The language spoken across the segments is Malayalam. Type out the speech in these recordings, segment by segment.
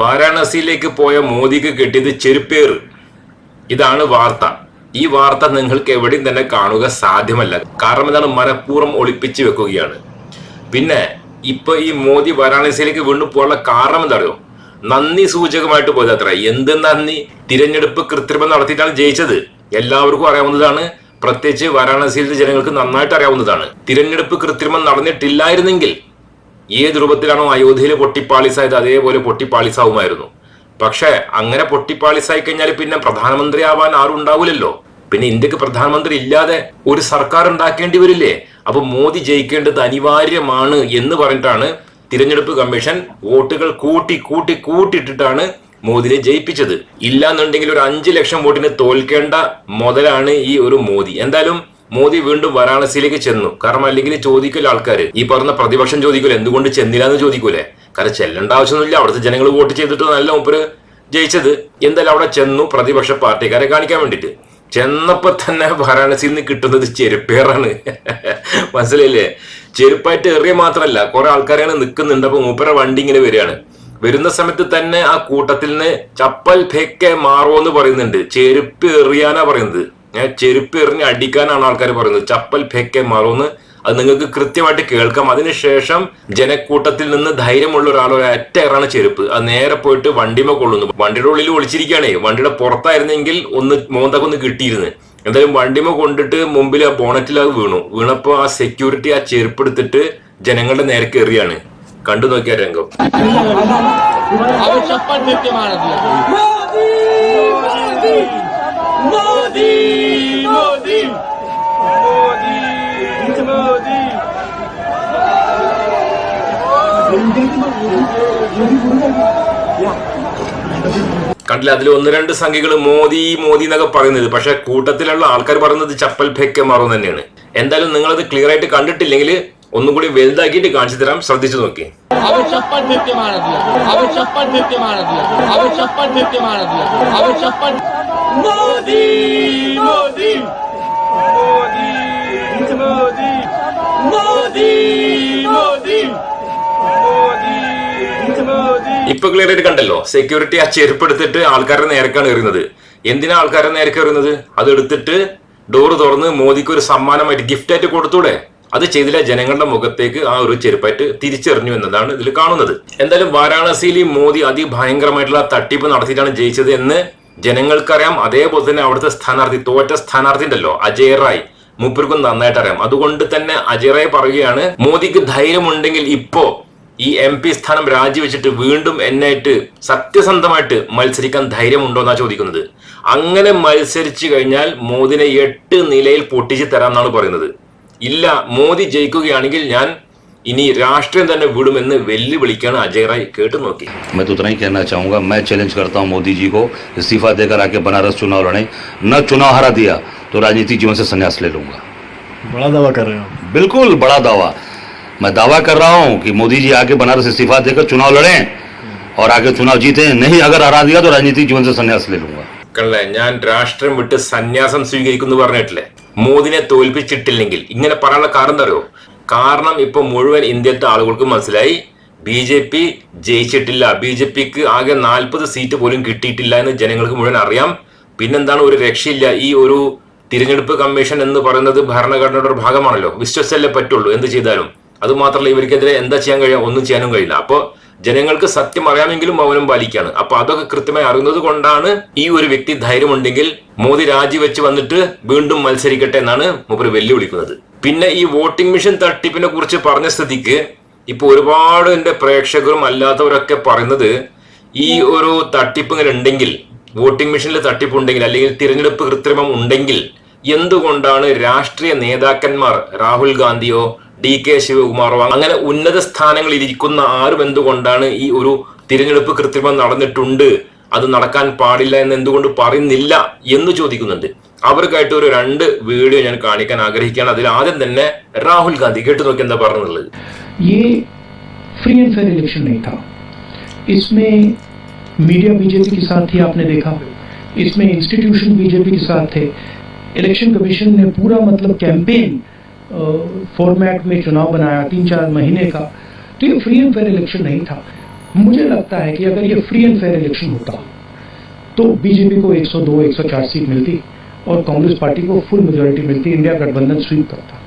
വാരാണസിയിലേക്ക് പോയ മോദിക്ക് കിട്ടിയത് ചെരുപ്പേറ്. ഇതാണ് വാർത്ത. ഈ വാർത്ത നിങ്ങൾക്ക് എവിടെയും തന്നെ കാണുക സാധ്യമല്ല. കാരണം ഇതാണ് മനഃപൂർവം ഒളിപ്പിച്ചു വെക്കുകയാണ്. പിന്നെ ഇപ്പൊ ഈ മോദി വാരാണസിയിലേക്ക് വീണ്ടും പോകാനുള്ള കാരണം എന്താണോ നന്ദി സൂചകമായിട്ട് പോയത് അത്ര. എന്ത് നന്ദി? തിരഞ്ഞെടുപ്പ് കൃത്രിമം നടത്തിയിട്ടാണ് ജയിച്ചത്. എല്ലാവർക്കും അറിയാവുന്നതാണ്. പ്രത്യേകിച്ച് വാരാണസിയിലെ ജനങ്ങൾക്ക് നന്നായിട്ട് അറിയാവുന്നതാണ്. തിരഞ്ഞെടുപ്പ് കൃത്രിമം നടന്നിട്ടില്ലായിരുന്നെങ്കിൽ ഏത് രൂപത്തിലാണോ അയോധ്യയിൽ പൊട്ടിപ്പാളിസായത് അതേപോലെ പൊട്ടിപ്പാളിസാവുമായിരുന്നു. പക്ഷേ അങ്ങനെ പൊട്ടിപ്പാളിസായി കഴിഞ്ഞാൽ പിന്നെ പ്രധാനമന്ത്രി ആവാൻ ആരും ഉണ്ടാവില്ലല്ലോ പിന്നെ ഇന്ത്യയ്ക്ക് പ്രധാനമന്ത്രി ഇല്ലാതെ ഒരു സർക്കാർ ഉണ്ടാക്കേണ്ടി വരില്ലേ? അപ്പൊ മോദി ജയിക്കേണ്ടത് അനിവാര്യമാണ് എന്ന് പറഞ്ഞിട്ടാണ് തിരഞ്ഞെടുപ്പ് കമ്മീഷൻ വോട്ടുകൾ കൂട്ടി കൂട്ടി കൂട്ടിയിട്ടിട്ടാണ് മോദിനെ ജയിപ്പിച്ചത്. ഇല്ലാന്നുണ്ടെങ്കിൽ ഒരു അഞ്ചു ലക്ഷം വോട്ടിന് തോൽക്കേണ്ട മുതലാണ് ഈ ഒരു മോദി. എന്തായാലും മോദി വീണ്ടും വാരാണസിയിലേക്ക് ചെന്നു. കാരണം അല്ലെങ്കിൽ ചോദിക്കില്ല ആൾക്കാർ ഈ പറഞ്ഞ പ്രതിപക്ഷം ചോദിക്കില്ല എന്തുകൊണ്ട് ചെന്നില്ല എന്ന് ചോദിക്കൂലേ. കാരണം ചെല്ലേണ്ട ആവശ്യമൊന്നുമില്ല. അവിടുത്തെ ജനങ്ങൾ വോട്ട് ചെയ്തിട്ട് നല്ല മൂപ്പര് ജയിച്ചത്. എന്തായാലും അവിടെ ചെന്നു പ്രതിപക്ഷ പാർട്ടിക്കാരെ കാണിക്കാൻ വേണ്ടിട്ട് ചെന്നപ്പോ തന്നെ വാരാണസിയിൽ നിന്ന് കിട്ടുന്നത് ചെരുപ്പേറാണ്. മനസ്സിലായില്ലേ? ചെരുപ്പായിട്ട് എറിയ മാത്രമല്ല കുറെ ആൾക്കാരാണ് നിൽക്കുന്നുണ്ട് അപ്പൊ മൂപ്പര വണ്ടി ഇങ്ങനെ വരികയാണ്. വരുന്ന സമയത്ത് തന്നെ ആ കൂട്ടത്തിൽ നിന്ന് ചപ്പൽ ഫെക്കെ മാറോ എന്ന് പറയുന്നുണ്ട്. ചെരുപ്പ് എറിയാനാ പറയുന്നത്. ചെരുപ്പ് എറിഞ്ഞ് അടിക്കാനാണ് ആൾക്കാർ പറയുന്നത്. ചപ്പൽ ഫെക്കെ മറന്ന്. അത് നിങ്ങൾക്ക് കൃത്യമായിട്ട് കേൾക്കാം. അതിനുശേഷം ജനക്കൂട്ടത്തിൽ നിന്ന് ധൈര്യമുള്ള ഒരാൾ ഒരു ഏറാണ് ചെരുപ്പ്. അത് നേരെ പോയിട്ട് വണ്ടിമ കൊള്ളുന്നു. വണ്ടിയുടെ ഉള്ളിൽ ഒളിച്ചിരിക്കുകയാണേ വണ്ടിയുടെ പുറത്തായിരുന്നെങ്കിൽ ഒന്ന് മോന്തൊക്കെ ഒന്ന് കിട്ടിയിരുന്നു. എന്തായാലും വണ്ടിമ കൊണ്ടിട്ട് മുമ്പിൽ ആ ബോണറ്റിൽ അത് വീണു. വീണപ്പോൾ ആ സെക്യൂരിറ്റി ആ ചെരുപ്പ് എടുത്തിട്ട് ജനങ്ങളുടെ നേരെ എറിയാണ്. കണ്ടു നോക്കിയ രംഗം. മോദി മോദി മോദി മോദി. കണ്ടില്ല അതിൽ ഒന്ന് രണ്ട് സംഖ്യകൾ മോദി മോദി എന്നൊക്കെ പറയുന്നത്. പക്ഷെ കൂട്ടത്തിലുള്ള ആൾക്കാർ പറയുന്നത് ചപ്പൽ ഭേക്കമാറും തന്നെയാണ്. എന്തായാലും അത് ക്ലിയർ ആയിട്ട് കണ്ടിട്ടില്ലെങ്കിൽ ഒന്നും കൂടി വലുതാക്കിയിട്ട് കാണിച്ചു തരാം. ശ്രദ്ധിച്ചു നോക്കി. അവർ മോദി മോദി. മോദി മോദി മോദി. മോദി ഇപ്പൊ ക്ലിയർ ആയിട്ട് കണ്ടല്ലോ? സെക്യൂരിറ്റി ആ ചെരുപ്പെടുത്തിട്ട് ആൾക്കാരെ നേരക്കാണ് എറിയുന്നത്. എന്തിനാ ആൾക്കാരെ നേരക്ക് എറിയുന്നത്? അത് എടുത്തിട്ട് ഡോറ് തുറന്ന് മോദിക്ക് ഒരു സമ്മാനമായിട്ട് ഗിഫ്റ്റായിട്ട് കൊടുത്തൂടെ? അത് ചെയ്തില്ല. ജനങ്ങളുടെ മുഖത്തേക്ക് ആ ഒരു ചെരുപ്പായിട്ട് തിരിച്ചെറിഞ്ഞു എന്നതാണ് ഇതിൽ കാണുന്നത്. എന്തായാലും വാരാണസിയിൽ മോദി അതിഭയങ്കരമായിട്ടുള്ള തട്ടിപ്പ് നടത്തിയിട്ടാണ് ജയിച്ചത് എന്ന് ജനങ്ങൾക്കറിയാം അതേപോലെ തന്നെ അവിടുത്തെ സ്ഥാനാർത്ഥി തോറ്റ സ്ഥാനാർത്ഥി ഉണ്ടല്ലോ അജയ് റായ്. മൂപ്പർക്കും നന്നായിട്ട് അറിയാം അതുകൊണ്ട് തന്നെ അജയ് റായ് പറയുകയാണ് മോദിക്ക് ധൈര്യമുണ്ടെങ്കിൽ ഇപ്പോ ഈ എം പി സ്ഥാനം രാജിവെച്ചിട്ട് വീണ്ടും എന്നായിട്ട് സത്യസന്ധമായിട്ട് മത്സരിക്കാൻ ധൈര്യമുണ്ടോ എന്നാണ് ചോദിക്കുന്നത്. അങ്ങനെ മത്സരിച്ചു കഴിഞ്ഞാൽ മോദിനെ എട്ട് നിലയിൽ പൊട്ടിച്ച് തരാമെന്നാണ് പറയുന്നത്. ഇല്ല മോദി ജയിക്കുകയാണെങ്കിൽ ഞാൻ ഇനി രാഷ്ട്രീയം തന്നെ വിടുമെന്ന് വെല്ലുവിളിക്കാണ് അജയ് റായ് കേട്ടു നോക്കി मैं तो उतना ही कहना चाहूँगा मैं चैलेंज करता हूँ मोदी जी को इस्तीफा देकर आके बनारस चुनाव लड़ें न चुनाव हरा दिया तो राजनीतिक जीवन से संन्यास ले लूंगा बड़ा दावा कर रहे हो बिल्कुल बड़ा दावा मैं दावा कर रहा हूँ कि मोदी जी आके बनारस इस्तीफा देकर चुनाव लड़ें और आगे चुनाव जीते नहीं अगर हरा दिया तो राजनीतिक जीवन से संन्यास ले लूंगा കണ്ടല്ലേ ഞാൻ രാഷ്ട്രം വിട്ട് സന്യാസം സ്വീകരിക്കുന്നു പറഞ്ഞിട്ടില്ലേ മോദിനെ തോൽപ്പിച്ചിട്ടില്ലെങ്കിൽ ഇങ്ങനെ പറയാനുള്ള കാരണം എന്താ അറിയോ കാരണം ഇപ്പൊ മുഴുവൻ ഇന്ത്യത്തെ ആളുകൾക്ക് മനസ്സിലായി. ബി ജെ പി ജയിച്ചിട്ടില്ല. ബി ജെ പിക്ക് ആകെ നാൽപ്പത് സീറ്റ് പോലും കിട്ടിയിട്ടില്ല എന്ന് ജനങ്ങൾക്ക് മുഴുവൻ അറിയാം. പിന്നെന്താണ് ഒരു രക്ഷയില്ല. ഈ ഒരു തിരഞ്ഞെടുപ്പ് കമ്മീഷൻ എന്ന് പറയുന്നത് ഭരണഘടനയുടെ ഒരു ഭാഗമാണല്ലോ. വിശ്വസിച്ചല്ലേ പറ്റുള്ളൂ. എന്ത് ചെയ്താലും. അത് മാത്രമല്ല ഇവർക്കെതിരെ എന്താ ചെയ്യാൻ കഴിയാം? ഒന്നും ചെയ്യാനും കഴിയില്ല. അപ്പോൾ ജനങ്ങൾക്ക് സത്യം അറിയാമെങ്കിലും മൗനം പാലിക്കുകയാണ് അപ്പൊ അതൊക്കെ കൃത്യമായി അറിയുന്നത് കൊണ്ടാണ് ഈ ഒരു വ്യക്തി ധൈര്യമുണ്ടെങ്കിൽ മോദി രാജിവെച്ച് വന്നിട്ട് വീണ്ടും മത്സരിക്കട്ടെ എന്നാണ് മൂപ്പര് വെല്ലുവിളിക്കുന്നത്. പിന്നെ ഈ വോട്ടിംഗ് മെഷീൻ തട്ടിപ്പിനെ കുറിച്ച് പറഞ്ഞ സ്ഥിതിക്ക് ഇപ്പൊ ഒരുപാട് എന്റെ പ്രേക്ഷകരും അല്ലാത്തവരൊക്കെ പറയുന്നത് ഈ ഒരു തട്ടിപ്പ് ഇങ്ങനെ ഉണ്ടെങ്കിൽ വോട്ടിംഗ് മെഷീനിൽ തട്ടിപ്പ് ഉണ്ടെങ്കിൽ അല്ലെങ്കിൽ തിരഞ്ഞെടുപ്പ് കൃത്രിമം ഉണ്ടെങ്കിൽ എന്തുകൊണ്ടാണ് രാഷ്ട്രീയ നേതാക്കന്മാർ രാഹുൽ ഗാന്ധിയോ ഡി കെ ശിവകുമാറോ അങ്ങനെ ഉന്നത സ്ഥാനങ്ങളിൽ ഇരിക്കുന്ന ആരും എന്തുകൊണ്ടാണ് ഈ ഒരു തിരഞ്ഞെടുപ്പ് കൃത്രിമം നടന്നിട്ടുണ്ട് അത് നടക്കാൻ പാടില്ല എന്ന് എന്തുകൊണ്ട് പറയുന്നില്ല എന്ന് ചോദിക്കുന്നുണ്ട്? അവർക്കായിട്ട് ഒരു രണ്ട് വീഡിയോ ഞാൻ കാണിക്കാൻ ആഗ്രഹിക്കുകയാണ് അതിൽ ആദ്യം തന്നെ രാഹുൽ ഗാന്ധി കേട്ടു നോക്കി എന്താ പറഞ്ഞുള്ളത് ये फ्री एंड फेयर इलेक्शन नहीं था इसमें मीडिया बीजेपी के साथ थी आपने देखा इसमें इंस्टीट्यूशन बीजेपी के साथ थे इलेक्शन कमीशन ने पूरा मतलब कैंपेन फॉर्मेट में चुनाव बनाया तीन चार महीने का तो ये फ्री एंड फेयर इलेक्शन नहीं था मुझे लगता है कि अगर ये फ्री एंड फेयर इलेक्शन होता तो बीजेपी को 102 104 सीट मिलती और कांग्रेस पार्टी को फुल मेजोरिटी मिलती इंडिया गठबंधन स्वीप करता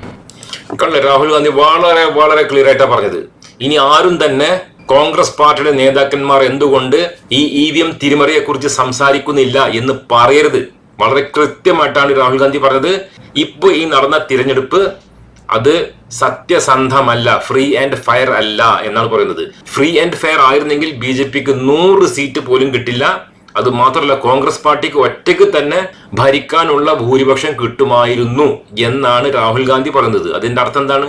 കണ്ടില്ലേ രാഹുൽ ഗാന്ധി വളരെ വളരെ ക്ലിയർ ആയിട്ടാ പറഞ്ഞത് ഇനി ആരും തന്നെ കോൺഗ്രസ് പാർട്ടിയുടെ നേതാക്കന്മാർ എന്തുകൊണ്ട് ഈ ഇ വി എം തിരിമറിയെ കുറിച്ച് സംസാരിക്കുന്നില്ല എന്ന് പറയരുത് വളരെ കൃത്യമായിട്ടാണ് രാഹുൽ ഗാന്ധി പറഞ്ഞത് ഇപ്പൊ ഈ നടന്ന തിരഞ്ഞെടുപ്പ് അത് സത്യസന്ധമല്ല ഫ്രീ ആൻഡ് ഫയർ അല്ല എന്നാണ് പറയുന്നത് ഫ്രീ ആൻഡ് ഫയർ ആയിരുന്നെങ്കിൽ ബി ജെ പിക്ക് നൂറ് സീറ്റ് പോലും കിട്ടില്ല അത് മാത്രമല്ല കോൺഗ്രസ് പാർട്ടിക്ക് ഒറ്റയ്ക്ക് തന്നെ ഭരിക്കാനുള്ള ഭൂരിപക്ഷം കിട്ടുമായിരുന്നു എന്നാണ് രാഹുൽ ഗാന്ധി പറഞ്ഞത് അതിന്റെ അർത്ഥം എന്താണ്?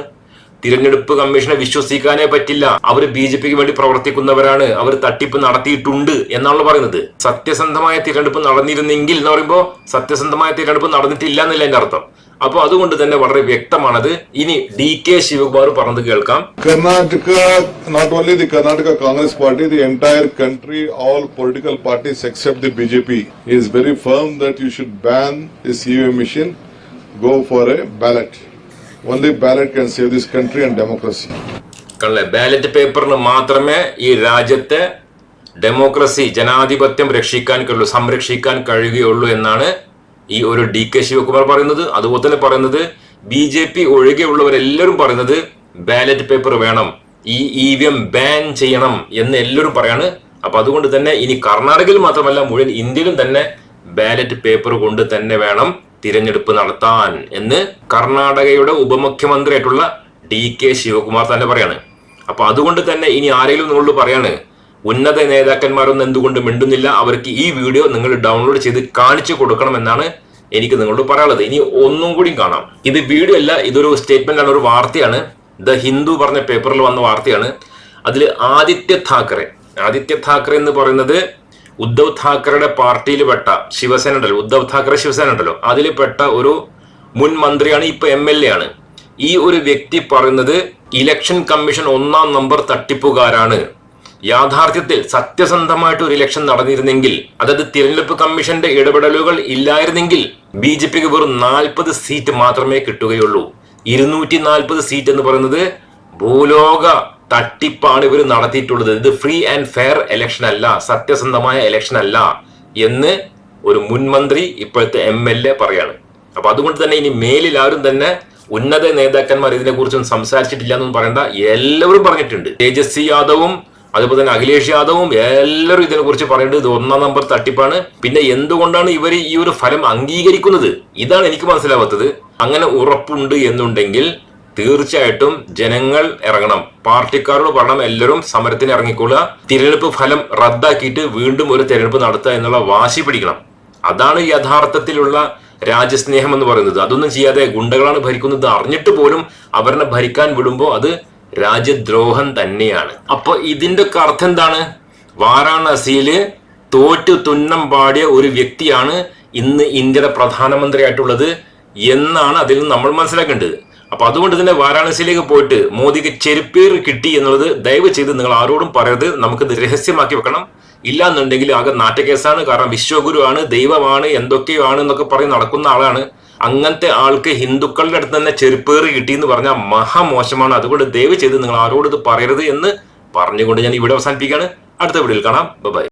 തിരഞ്ഞെടുപ്പ് കമ്മീഷനെ വിശ്വസിക്കാനേ പറ്റില്ല. അവർ ബി ജെ പിക്ക് വേണ്ടി പ്രവർത്തിക്കുന്നവരാണ്. അവർ തട്ടിപ്പ് നടത്തിയിട്ടുണ്ട് എന്നാണല്ലോ പറയുന്നത്. സത്യസന്ധമായ തിരഞ്ഞെടുപ്പ് നടന്നിരുന്നെങ്കിൽ എന്ന് പറയുമ്പോൾ സത്യസന്ധമായ തിരഞ്ഞെടുപ്പ് നടന്നിട്ടില്ല എന്നല്ല എന്റെ അർത്ഥം? അപ്പൊ അതുകൊണ്ട് തന്നെ വളരെ വ്യക്തമാണത്. ഇനി ഡി കെ ശിവകുമാർ പറഞ്ഞത് കേൾക്കാം. Karnataka not only the Karnataka Congress party the entire country all political parties except the B J P is very firm do should ban the machine go for a ballot only ballot can save this country and democracy ballot പേപ്പറിന് മാത്രമേ ഈ രാജ്യത്തെ ഡെമോക്രസി ജനാധിപത്യം രക്ഷിക്കാൻ കഴിയുള്ളൂ സംരക്ഷിക്കാൻ കഴിയുകയുള്ളൂ എന്നാണ് ഈ ഒരു ഡി കെ ശിവകുമാർ പറയുന്നത് അതുപോലെ തന്നെ പറയുന്നത് ബി ജെ പി ഒഴികെയുള്ളവരെല്ലാവരും പറയുന്നത് ബാലറ്റ് പേപ്പർ വേണം ഈ ഇ വി എം ബാൻ ചെയ്യണം എന്ന് എല്ലാവരും പറയാണ്. അപ്പൊ അതുകൊണ്ട് തന്നെ ഇനി കർണാടകയിൽ മാത്രമല്ല മുഴുവൻ ഇന്ത്യയിലും തന്നെ ബാലറ്റ് പേപ്പർ കൊണ്ട് തന്നെ വേണം തിരഞ്ഞെടുപ്പ് നടത്താൻ എന്ന് കർണാടകയുടെ ഉപമുഖ്യമന്ത്രിയായിട്ടുള്ള ഡി കെ ശിവകുമാർ തന്നെ പറയാണ്. അപ്പൊ അതുകൊണ്ട് തന്നെ ഇനി ആരെങ്കിലും നിങ്ങളോട് പറയാണ് ഉന്നത നേതാക്കന്മാരൊന്നും എന്തുകൊണ്ട് മിണ്ടുന്നില്ല? അവർക്ക് ഈ വീഡിയോ നിങ്ങൾ ഡൗൺലോഡ് ചെയ്ത് കാണിച്ചു കൊടുക്കണം എന്നാണ് എനിക്ക് നിങ്ങളോട് പറയാനുള്ളത്. ഇനി ഒന്നും കൂടി കാണാം. ഇത് വീഡിയോ അല്ല ഇതൊരു സ്റ്റേറ്റ്മെന്റ് ആണ് ഒരു വാർത്തയാണ്. ദ ഹിന്ദു പറഞ്ഞ പേപ്പറിൽ വന്ന വാർത്തയാണ്. അതിൽ ആദിത്യ താക്കറെ ആദിത്യ താക്കറെ എന്ന് പറയുന്നത് ഉദ്ധവ് താക്കറെയുടെ പാർട്ടിയിൽ പെട്ട ശിവസേന ഉണ്ടല്ലോ ഉദ്ധവ് താക്കറെ ശിവസേന ഉണ്ടല്ലോ. അതിൽ പെട്ട ഒരു മുൻ മന്ത്രിയാണ് ഇപ്പൊ എം എൽ എ ആണ്. ഈ ഒരു വ്യക്തി പറയുന്നത് ഇലക്ഷൻ കമ്മീഷൻ ഒന്നാം നമ്പർ തട്ടിപ്പുകാരാണ്. യാഥാർത്ഥ്യത്തിൽ സത്യസന്ധമായിട്ട് ഒരു ഇലക്ഷൻ നടന്നിരുന്നെങ്കിൽ അതായത് തിരഞ്ഞെടുപ്പ് കമ്മീഷന്റെ ഇടപെടലുകൾ ഇല്ലായിരുന്നെങ്കിൽ ബി ജെ പിക്ക് വെറും നാൽപ്പത് സീറ്റ് മാത്രമേ കിട്ടുകയുള്ളൂ. ഇരുന്നൂറ്റി നാൽപ്പത് സീറ്റ് എന്ന് പറയുന്നത് ഭൂലോക തട്ടിപ്പാണ് ഇവർ നടത്തിയിട്ടുള്ളത്. ഇത് ഫ്രീ ആൻഡ് ഫെയർ ഇലക്ഷൻ അല്ല സത്യസന്ധമായ ഇലക്ഷൻ അല്ല എന്ന് ഒരു മുൻമന്ത്രി ഇപ്പോഴത്തെ എം എൽ എ പറയാണ്. അപ്പൊ അതുകൊണ്ട് തന്നെ ഇനി മേലിൽ ആരും തന്നെ ഉന്നത നേതാക്കന്മാർ ഇതിനെക്കുറിച്ചൊന്നും സംസാരിച്ചിട്ടില്ല എന്നൊന്നും പറയണ്ട. എല്ലാവരും പറഞ്ഞിട്ടുണ്ട്. തേജസ്വി യാദവും അതുപോലെ തന്നെ അഖിലേഷ് യാദവും എല്ലാവരും ഇതിനെ കുറിച്ച് പറയുന്നത് ഇത് ഒന്നാം നമ്പർ തട്ടിപ്പാണ്. പിന്നെ എന്തുകൊണ്ടാണ് ഇവർ ഈ ഒരു ഫലം അംഗീകരിക്കുന്നത്? ഇതാണ് എനിക്ക് മനസ്സിലാവാത്തത്. അങ്ങനെ ഉറപ്പുണ്ട് എന്നുണ്ടെങ്കിൽ തീർച്ചയായിട്ടും ജനങ്ങൾ ഇറങ്ങണം. പാർട്ടിക്കാരോട് പറയണം എല്ലാവരും സമരത്തിന് ഇറങ്ങിക്കൊള്ളുക തിരഞ്ഞെടുപ്പ് ഫലം റദ്ദാക്കിയിട്ട് വീണ്ടും ഒരു തിരഞ്ഞെടുപ്പ് നടത്തുക എന്നുള്ള വാശി പിടിക്കണം. അതാണ് യഥാർത്ഥത്തിലുള്ള രാജ്യസ്നേഹം എന്ന് പറയുന്നത്. അതൊന്നും ചെയ്യാതെ ഗുണ്ടകളാണ് ഭരിക്കുന്നത് അറിഞ്ഞിട്ട് പോലും അവരെ ഭരിക്കാൻ വിടുമ്പോൾ അത് രാജ്യദ്രോഹം തന്നെയാണ്. അപ്പോൾ ഇതിന്റെ ഒക്കെ അർത്ഥം എന്താണ്? വാരാണസിയിൽ തോറ്റു തുന്നം പാടിയ ഒരു വ്യക്തിയാണ് ഇന്ന് ഇന്ത്യയുടെ പ്രധാനമന്ത്രിയായിട്ടുള്ളത് എന്നാണ് അതിൽ നിന്ന് നമ്മൾ മനസ്സിലാക്കേണ്ടത്. അപ്പൊ അതുകൊണ്ട് തന്നെ വാരാണസിയിലേക്ക് പോയിട്ട് മോദിക്ക് ചെരുപ്പേർ കിട്ടി എന്നുള്ളത് ദയവ് ചെയ്ത് നിങ്ങൾ ആരോടും പറയരുത്. നമുക്കിത് രഹസ്യമാക്കി വെക്കണം. ഇല്ല എന്നുണ്ടെങ്കിൽ ആകെ നാട്ടുകേസാണ് കാരണം വിശ്വഗുരു ആണ് ദൈവമാണ് എന്തൊക്കെയാണ് എന്നൊക്കെ പറഞ്ഞ് നടക്കുന്ന ആളാണ്. അങ്ങനത്തെ ആൾക്ക് ഹിന്ദുക്കളുടെ അടുത്ത് തന്നെ ചെരുപ്പേറി കിട്ടി എന്ന് പറഞ്ഞാൽ മഹാമോശമാണ് അതുകൊണ്ട് ദയവ് ചെയ്ത് നിങ്ങൾ ആരോടും ഇത് പറയരുത് എന്ന് പറഞ്ഞുകൊണ്ട് ഞാൻ ഇവിടെ അവസാനിപ്പിക്കുകയാണ്. അടുത്ത വീഡിയോയിൽ കാണാം. ബൈ